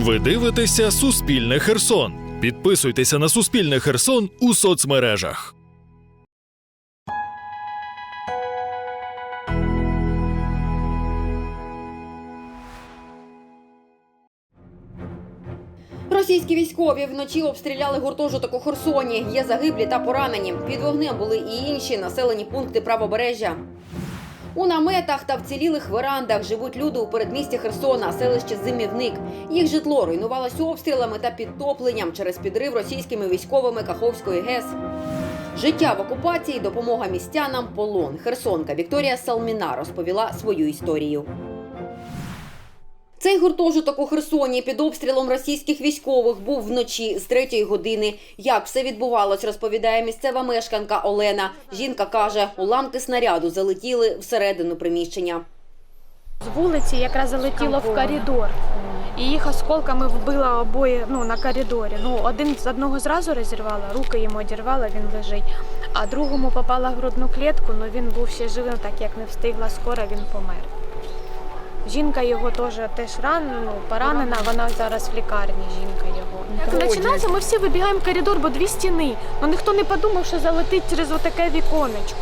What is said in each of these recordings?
Ви дивитеся Суспільне Херсон. Підписуйтеся на Суспільне Херсон у соцмережах. Російські військові вночі обстріляли гуртожиток у Херсоні. Є загиблі та поранені. Під вогнем були і інші населені пункти правобережжя. У наметах та вцілілих верандах живуть люди у передмісті Херсона, селище Зимівник. Їх житло руйнувалось обстрілами та підтопленням через підрив російськими військовими Каховської ГЕС. Життя в окупації, допомога містянам, полон. Херсонка Вікторія Салміна розповіла свою історію. Цей гуртожиток у Херсоні під обстрілом російських військових був вночі з третьої години. Як все відбувалось, розповідає місцева мешканка Олена. Жінка каже, уламки снаряду залетіли всередину приміщення. З вулиці якраз залетіло в коридор. І їх осколками вбило обоє ну, на коридорі. Ну, один з одного зразу розірвала, руки йому одірвала, він лежить. А другому попала в грудну клітку, але він був ще живим, так як не встигла скоро, він помер. Жінка його теж теж ну, поранена, вона зараз в лікарні, жінка його. Як починається, ми всі вибігаємо в коридор, бо дві стіни. Ну ніхто не подумав, що залетить через отаке віконечко.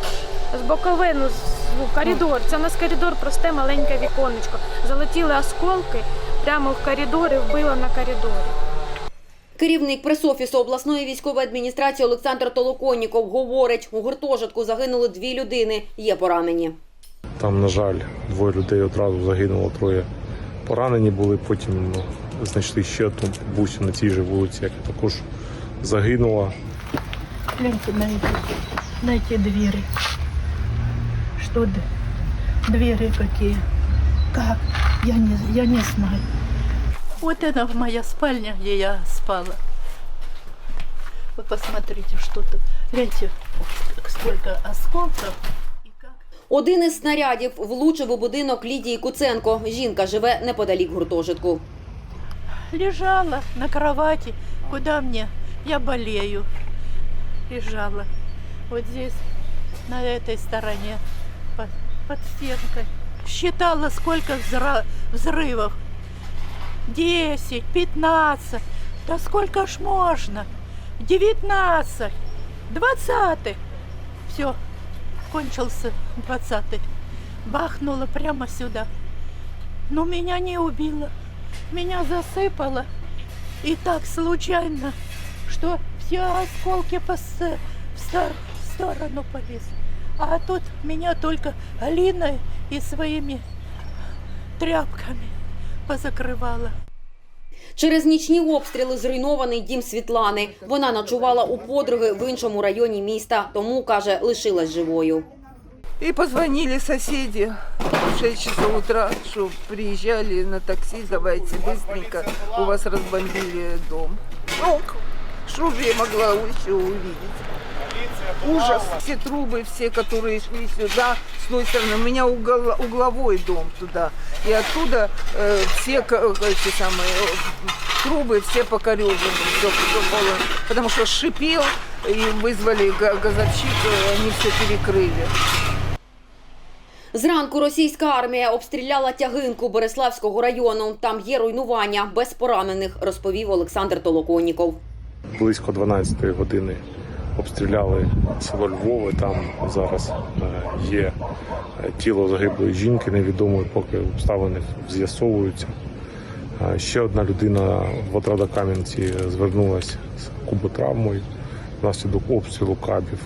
З боковину, з ну, коридор. Це у нас коридор, просте маленьке віконечко. Залетіли осколки прямо в коридор і вбило на коридорі. Керівник пресофісу обласної військової адміністрації Олександр Толоконніков говорить, у гуртожитку загинули дві людини, є поранені. Там, на жаль, двоє людей одразу загинуло, троє поранені були. Потім ну, знайшли ще одну бабусю на цій же вулиці, яка також загинула. Гляньте на эти, на эти двери. Что д- двери какие? Как? Я не, я не знаю. Вот это моя спальня, где я спала. Вы посмотрите, что тут. Гляньте, сколько осколков. И как Один із снарядів влучив у будинок Лідії Куценко. Жінка живе неподалік гуртожитку. лежала на кровати. Куда мне? Я болею. Лежала. Вот здесь, на этой стороне, под, под стенкой. Считала, сколько взра- взрывов. Десять, пятнадцать. Да сколько ж можно? Девятнадцать. Двадцатый. Все, Кончился двадцатый. Бахнуло прямо сюда. Но меня не убило меня засыпало. И так случайно, что все осколки по в, стор- сторону полезли. А тут меня только глиной и своими тряпками позакрывала. Через нічні обстріли зруйнований дім Світлани. Вона ночувала у подруги в іншому районі міста, тому каже, лишилась живою. И позвонили соседи в 6 часов утра, что приезжали на такси, давайте быстренько, у вас разбомбили дом. Ну, что же я могла еще увидеть? Ужас. Все трубы, все, которые шли сюда, с той стороны, у меня угол- угловой дом туда. И оттуда э, все ка- э, эти самые э, трубы все покорежены, всё, всё было. потому что шипел, и вызвали га- газовщик, э, они все перекрыли. Зранку російська армія обстріляла тягинку Береславського району. Там є руйнування без поранених, розповів Олександр Толоконніков. Близько 12 години обстріляли село Львове. Там зараз е, є е, тіло загиблої жінки, невідомої, поки обставини з'ясовуються. Е, Ще одна людина в Отрадокам'янці звернулася з куботравмою внаслідок обстрілу кабів.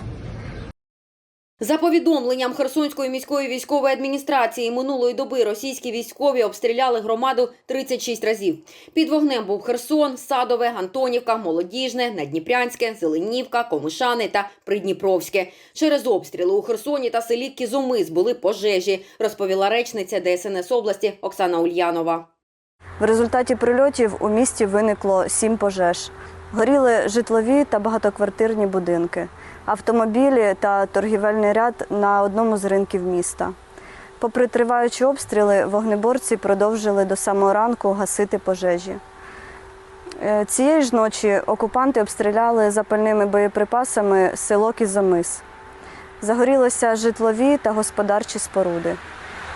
За повідомленням Херсонської міської військової адміністрації минулої доби російські військові обстріляли громаду 36 разів. Під вогнем був Херсон, Садове, Антонівка, Молодіжне, Надніпрянське, Зеленівка, Комишани та Придніпровське. Через обстріли у Херсоні та селі Кізомис були пожежі, розповіла речниця ДСНС області Оксана Ульянова. В результаті прильотів у місті виникло сім пожеж. Горіли житлові та багатоквартирні будинки, автомобілі та торгівельний ряд на одному з ринків міста. Попри триваючі обстріли, вогнеборці продовжили до самого ранку гасити пожежі. Е, Цієї ж ночі окупанти обстріляли запальними боєприпасами село Кізомис. Загорілися житлові та господарчі споруди.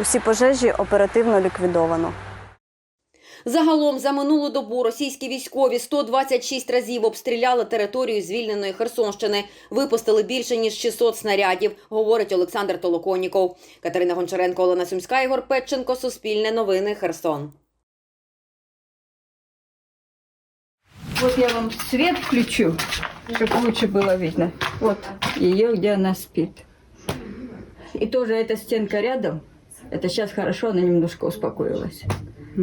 Усі пожежі оперативно ліквідовано. Загалом за минулу добу російські військові 126 разів обстріляли територію звільненої Херсонщини. Випустили більше ніж 600 снарядів, говорить Олександр Толоконіков. Катерина Гончаренко, Олена Сумська, Ігор Петченко, Суспільне новини, Херсон. Вот я вам свет включу, чтобы лучше было видно. Вот ее, где она спит. И тоже эта стенка рядом. Это сейчас хорошо, она немножко успокоилась.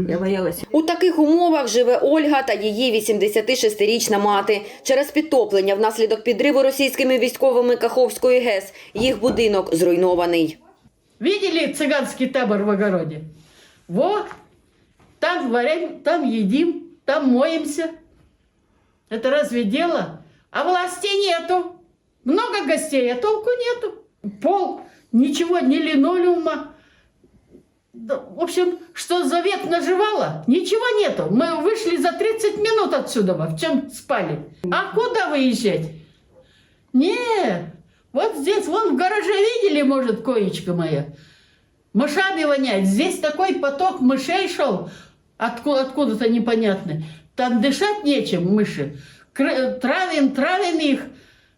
Я боялась. У таких умовах живе Ольга та її 86-річна мати. Через підтоплення внаслідок підриву російськими військовими Каховської ГЕС їх будинок зруйнований. Видели цыганский табор в огороде? Вот, там варим, там едим, там моемся. Это разве дело? А власти нету. Много гостей, а толку нету. Пол, ничего, ни линолеума. В общем, что за век наживала, ничего нету. Мы вышли за 30 минут отсюда, в чем спали. А куда выезжать? Не, вот здесь, вон в гараже видели, может, коечка моя? Мышами воняет. Здесь такой поток мышей шел, отку- откуда-то непонятный. Там дышать нечем, мыши. Травим, травим их.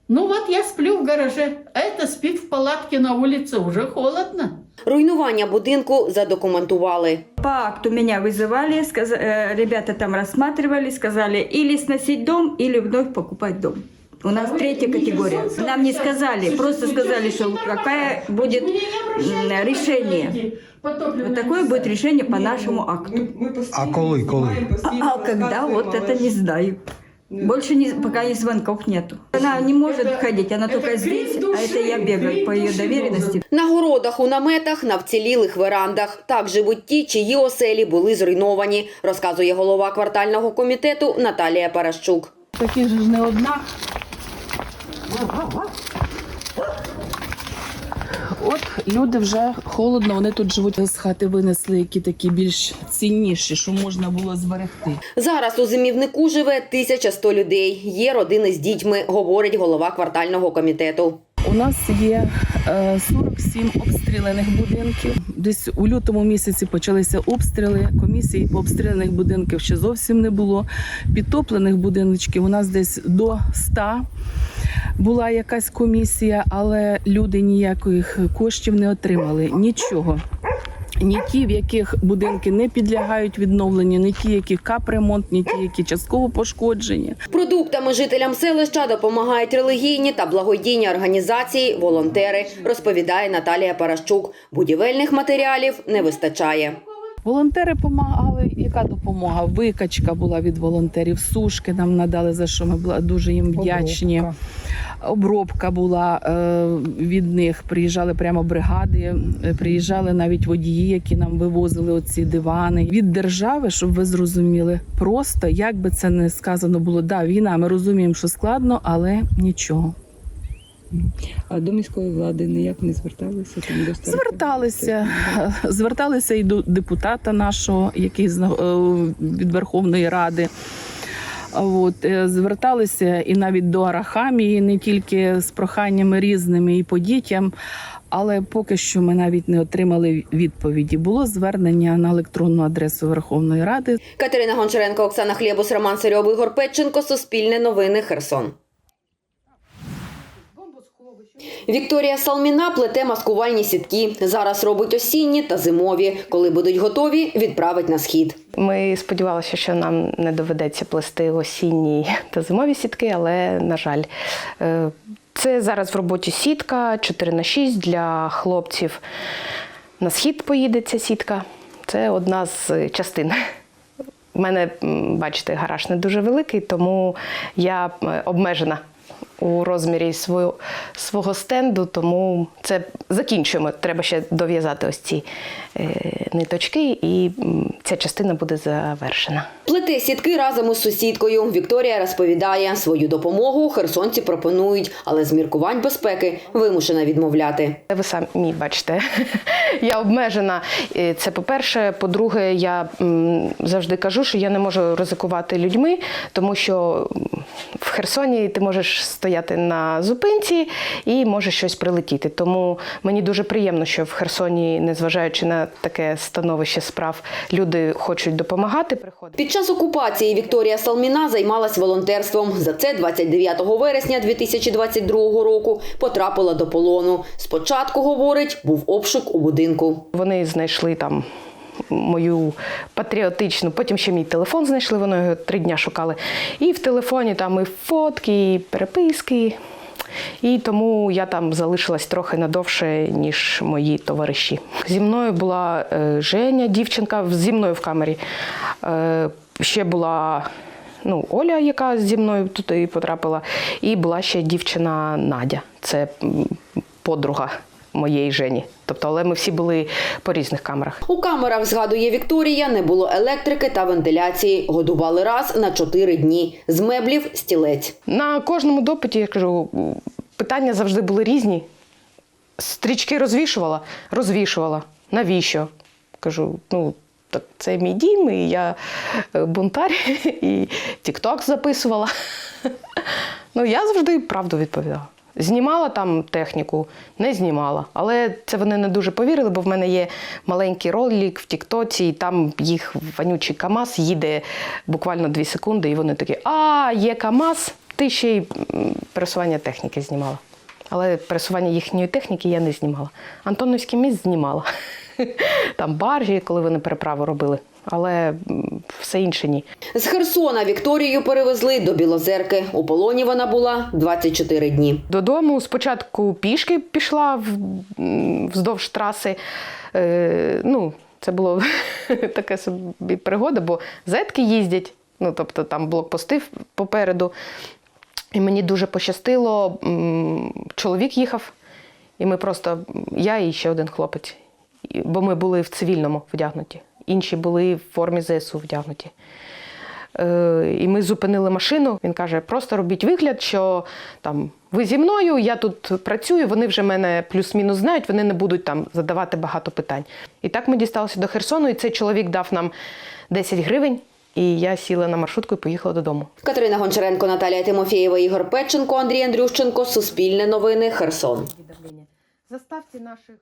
Ну вот я сплю в гараже, а это спит в палатке на улице, уже холодно. Руйнування будинку задокументували. По акту меня вызывали, сказа- э, ребята там рассматривали, сказали или сносить дом, или вновь покупать дом. У нас третья категория. Нам не сказали, просто сказали, что какая будет м, решение. Вот такое будет решение по нашему акту. А коли, коли? А когда, вот это не знаю. Больше не, пока и звонков нету. Она не может ходить, она только здесь, а это я бегаю по ее доверенности. На городах, у наметах, на вцілілих верандах. Так живуть ті, чиї оселі були зруйновані, розказує голова квартального комітету Наталія Паращук. Такі ж не одна. От люди вже холодно, вони тут живуть з хати винесли, які такі більш цінніші, що можна було зберегти. Зараз у зимівнику живе 1100 людей. Є родини з дітьми, говорить голова квартального комітету. У нас є е, 47 обстріляних будинків. Десь у лютому місяці почалися обстріли. Комісії по обстріляних будинків ще зовсім не було. Підтоплених будиночків у нас десь до 100 була якась комісія, але люди ніяких коштів не отримали. Нічого. Ні ті, в яких будинки не підлягають відновленню, ні ті, які капремонт, ні ті, які частково пошкоджені. Продуктами жителям селища допомагають релігійні та благодійні організації, волонтери, розповідає Наталія Паращук. Будівельних матеріалів не вистачає. Волонтери допомагали. Яка допомога? Викачка була від волонтерів, сушки нам надали, за що ми були дуже їм вдячні. Обробка, була е, від них. Приїжджали прямо бригади, е, приїжджали навіть водії, які нам вивозили оці дивани. Від держави, щоб ви зрозуміли, просто як би це не сказано було, да, війна, ми розуміємо, що складно, але нічого. А до міської влади ніяк не зверталися там до? Зверталися, зверталися і до депутата нашого, який е, від Верховної Ради. От, е, зверталися і навіть до Арахамії, не тільки з проханнями різними і по дітям, але поки що ми навіть не отримали відповіді. Було звернення на електронну адресу Верховної Ради. Катерина Гончаренко, Оксана Хлєбус, Роман Серьов, Ігор Петченко, Суспільне новини, Херсон. Вікторія Салміна плете маскувальні сітки. Зараз робить осінні та зимові. Коли будуть готові, відправить на схід. Ми сподівалися, що нам не доведеться плести осінні та зимові сітки, але на жаль, Е, це зараз в роботі сітка 4 на 6 для хлопців. На схід поїде ця сітка. Це одна з частин. У мене, бачите, гараж не дуже великий, тому я е, обмежена у розмірі свого, свого стенду, тому це закінчуємо. Треба ще дов'язати ось ці е, ниточки, і ця частина буде завершена. Плете сітки разом із сусідкою. Вікторія розповідає, свою допомогу херсонці пропонують, але з міркувань безпеки вимушена відмовляти. Ви самі бачите, я обмежена. Е, Це по-перше. По-друге, я завжди кажу, що я не можу ризикувати людьми, тому що в Херсоні ти можеш стояти стояти на зупинці і може щось прилетіти. Тому мені дуже приємно, що в Херсоні, незважаючи на таке становище справ, люди хочуть допомагати. Приходити. Під час окупації Вікторія Салміна займалась волонтерством. За це 29 вересня 2022 року потрапила до полону. Спочатку, говорить, був обшук у будинку. Вони знайшли там мою патріотичну, потім ще мій телефон знайшли, вони його три дня шукали. І в телефоні там і фотки, і переписки. І тому я там залишилась трохи надовше, ніж мої товариші. Зі мною була е, Женя, дівчинка, зі мною в камері. Е, ще була ну, Оля, яка зі мною туди потрапила, і була ще дівчина Надя. Це подруга моєї Жені. Тобто, але ми всі були по різних камерах. У камерах, згадує Вікторія, не було електрики та вентиляції. Годували раз на чотири дні. З меблів – стілець. На кожному допиті я кажу, питання завжди були різні. Стрічки розвішувала, розвішувала. Навіщо? Кажу, ну. Так це мій дім, і я е, бунтар, і тік-ток записувала. Ну, я завжди правду відповідала. Знімала там техніку, не знімала. Але це вони не дуже повірили, бо в мене є маленький ролик в Тіктоці, і там їх вонючий КАМАЗ їде буквально дві секунди, і вони такі: А, є КАМАЗ, ти ще й пересування техніки знімала. Але пересування їхньої техніки я не знімала. Антоновський міст знімала. Там баржі, коли вони переправу робили. Але все інше ні. З Херсона Вікторію перевезли до Білозерки. У полоні вона була 24 дні. Додому спочатку пішки пішла вздовж траси. Е, ну, це було таке собі пригода, бо зетки їздять, ну, тобто там блокпости попереду. І мені дуже пощастило, чоловік їхав, і ми просто, я і ще один хлопець. Бо ми були в цивільному вдягнуті. Інші були в формі ЗСУ вдягнуті. Е, і ми зупинили машину. Він каже: просто робіть вигляд, що там ви зі мною, я тут працюю, вони вже мене плюс-мінус знають, вони не будуть там задавати багато питань. І так ми дісталися до Херсону, і цей чоловік дав нам 10 гривень, і я сіла на маршрутку і поїхала додому. Катерина Гончаренко, Наталія Тимофєєва, Ігор Петченко, Андрій Андрющенко. Суспільне новини. Херсон. Заставте наших